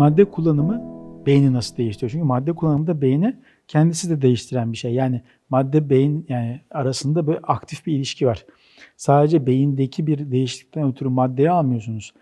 Madde kullanımı beyni nasıl değiştiriyor? Çünkü madde kullanımı da beyni kendisi de değiştiren bir şey. Yani madde beyin yani arasında böyle aktif bir ilişki var. Sadece beyindeki bir değişiklikten ötürü maddeyi almıyorsunuz.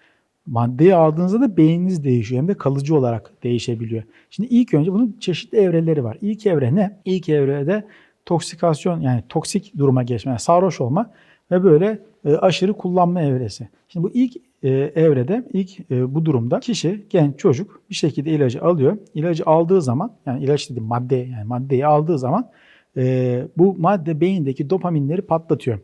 Maddeyi aldığınızda da beyniniz değişiyor. Hem de kalıcı olarak değişebiliyor. Şimdi ilk önce bunun çeşitli evreleri var. İlk evre ne? İlk evrede toksikasyon yani toksik duruma geçme, yani sarhoş olma ve böyle e, aşırı kullanma evresi. Şimdi bu ilk e, evrede, ilk e, bu durumda kişi, genç çocuk bir şekilde ilacı alıyor. İlacı aldığı zaman, yani ilaç dediğim madde, yani maddeyi aldığı zaman e, bu madde beyindeki dopaminleri patlatıyor.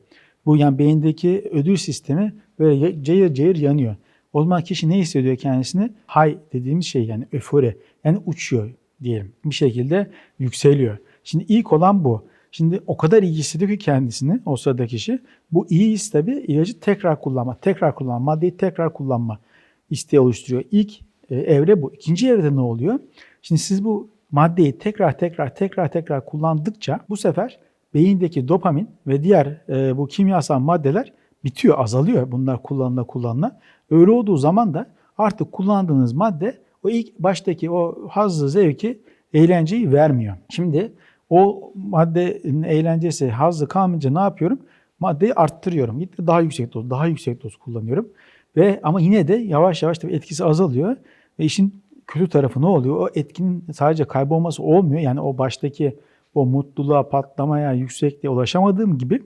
Bu yani beyindeki ödül sistemi böyle cayır cayır yanıyor. O zaman kişi ne hissediyor kendisini? High dediğimiz şey yani öfori. Yani uçuyor diyelim. Bir şekilde yükseliyor. Şimdi ilk olan bu. Şimdi o kadar iyi hissediyor ki kendisini o sırada kişi. Bu iyi his tabii ilacı tekrar kullanma, tekrar kullanma, maddeyi tekrar kullanma isteği oluşturuyor. İlk e, evre bu. İkinci evrede ne oluyor? Şimdi siz bu maddeyi tekrar tekrar tekrar tekrar kullandıkça bu sefer beyindeki dopamin ve diğer e, bu kimyasal maddeler bitiyor, azalıyor bunlar kullanıla kullanıla. Öyle olduğu zaman da artık kullandığınız madde o ilk baştaki o hazzı, zevki, eğlenceyi vermiyor. Şimdi o maddenin eğlencesi, hazzı kalmayınca ne yapıyorum? Maddeyi arttırıyorum. Gitti daha yüksek doz, daha yüksek doz kullanıyorum. Ve ama yine de yavaş yavaş tabii etkisi azalıyor. Ve işin kötü tarafı ne oluyor? O etkinin sadece kaybolması olmuyor. Yani o baştaki o mutluluğa, patlamaya, yüksekliğe ulaşamadığım gibi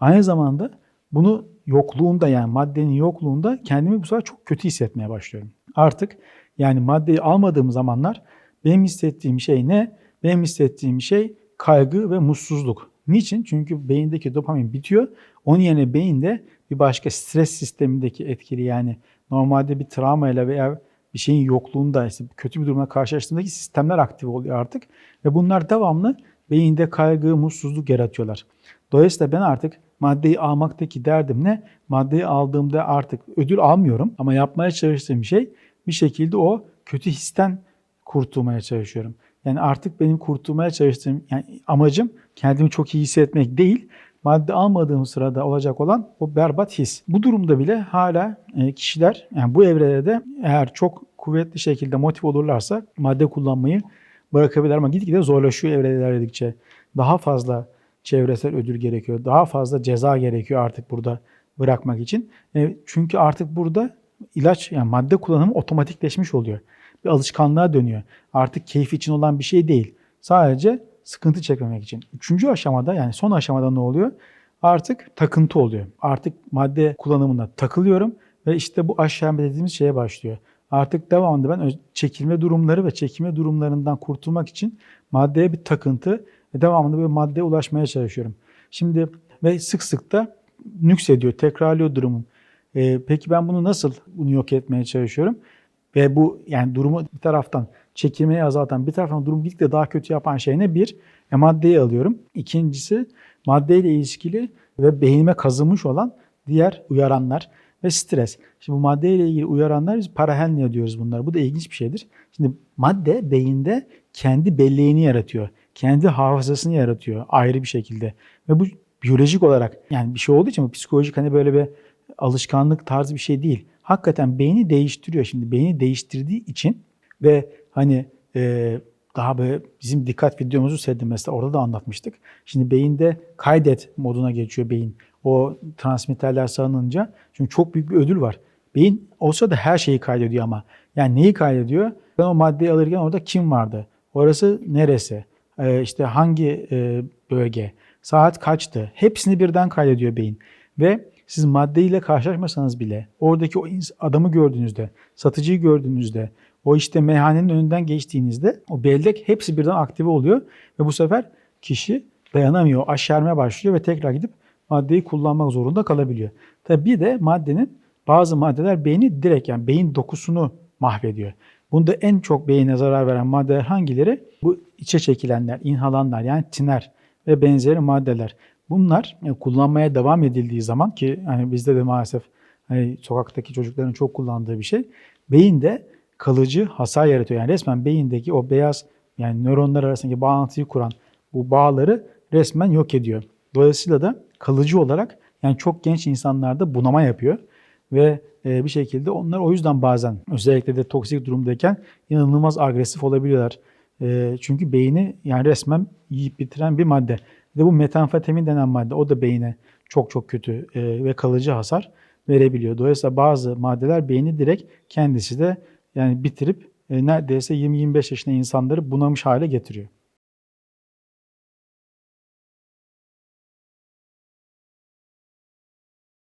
aynı zamanda bunu yokluğunda yani maddenin yokluğunda kendimi bu sefer çok kötü hissetmeye başlıyorum. Artık yani maddeyi almadığım zamanlar benim hissettiğim şey ne? Benim hissettiğim şey kaygı ve mutsuzluk. Niçin? Çünkü beyindeki dopamin bitiyor. Onun yerine beyinde bir başka stres sistemindeki etkili yani normalde bir travmayla veya bir şeyin yokluğunda işte kötü bir durumla karşılaştığındaki sistemler aktif oluyor artık. Ve bunlar devamlı beyinde kaygı, mutsuzluk yaratıyorlar. Dolayısıyla ben artık maddeyi almaktaki derdim ne? Maddeyi aldığımda artık ödül almıyorum ama yapmaya çalıştığım şey bir şekilde o kötü histen kurtulmaya çalışıyorum. Yani artık benim kurtulmaya çalıştığım yani amacım kendimi çok iyi hissetmek değil, madde almadığım sırada olacak olan o berbat his. Bu durumda bile hala e, kişiler yani bu evrede de eğer çok kuvvetli şekilde motive olurlarsa madde kullanmayı bırakabilirler ama gitgide zorlaşıyor evreler ilerledikçe. Daha fazla çevresel ödül gerekiyor. Daha fazla ceza gerekiyor artık burada bırakmak için. E, çünkü artık burada ilaç yani madde kullanımı otomatikleşmiş oluyor. Bir alışkanlığa dönüyor. Artık keyif için olan bir şey değil. Sadece sıkıntı çekmemek için. Üçüncü aşamada yani son aşamada ne oluyor? Artık takıntı oluyor. Artık madde kullanımına takılıyorum ve işte bu aşağı dediğimiz şeye başlıyor. Artık devamında ben çekilme durumları ve çekilme durumlarından kurtulmak için maddeye bir takıntı ve devamında böyle maddeye ulaşmaya çalışıyorum. Şimdi ve sık sık da nüksediyor, tekrarlıyor durumum. Ee, peki ben bunu nasıl bunu yok etmeye çalışıyorum? Ve bu yani durumu bir taraftan çekilmeyi azaltan, bir taraftan durumu gittikçe daha kötü yapan şey ne? Bir, e, maddeyi alıyorum. İkincisi maddeyle ilişkili ve beynime kazınmış olan diğer uyaranlar ve stres. Şimdi bu maddeyle ilgili uyaranlar biz parahenlia diyoruz bunlar. Bu da ilginç bir şeydir. Şimdi madde beyinde kendi belleğini yaratıyor. Kendi hafızasını yaratıyor ayrı bir şekilde. Ve bu biyolojik olarak yani bir şey olduğu için bu psikolojik hani böyle bir alışkanlık tarzı bir şey değil. Hakikaten beyni değiştiriyor. Şimdi beyni değiştirdiği için ve hani e, daha böyle bizim dikkat videomuzu seyredin mesela orada da anlatmıştık. Şimdi beyinde kaydet moduna geçiyor beyin. O transmitterler salınınca çünkü çok büyük bir ödül var. Beyin olsa da her şeyi kaydediyor ama. Yani neyi kaydediyor? Ben o maddeyi alırken orada kim vardı? Orası neresi? Ee, işte hangi e, bölge? Saat kaçtı? Hepsini birden kaydediyor beyin. Ve siz maddeyle karşılaşmasanız bile oradaki o adamı gördüğünüzde, satıcıyı gördüğünüzde, o işte meyhanenin önünden geçtiğinizde o bellek hepsi birden aktive oluyor ve bu sefer kişi dayanamıyor, aşermeye başlıyor ve tekrar gidip maddeyi kullanmak zorunda kalabiliyor. Tabi bir de maddenin bazı maddeler beyni direkt yani beyin dokusunu mahvediyor. Bunda en çok beyine zarar veren maddeler hangileri? Bu içe çekilenler, inhalanlar yani tiner ve benzeri maddeler. Bunlar yani kullanmaya devam edildiği zaman ki hani bizde de maalesef hani sokaktaki çocukların çok kullandığı bir şey. Beyinde kalıcı hasar yaratıyor. Yani resmen beyindeki o beyaz yani nöronlar arasındaki bağlantıyı kuran bu bağları resmen yok ediyor. Dolayısıyla da kalıcı olarak yani çok genç insanlarda bunama yapıyor. ve e, bir şekilde onlar o yüzden bazen özellikle de toksik durumdayken inanılmaz agresif olabiliyorlar. E, çünkü beyni yani resmen yiyip bitiren bir madde. De bu metamfetamin denen madde o da beyne çok çok kötü e, ve kalıcı hasar verebiliyor. Dolayısıyla bazı maddeler beyni direkt kendisi de yani bitirip e, neredeyse 20-25 yaşında insanları bunamış hale getiriyor.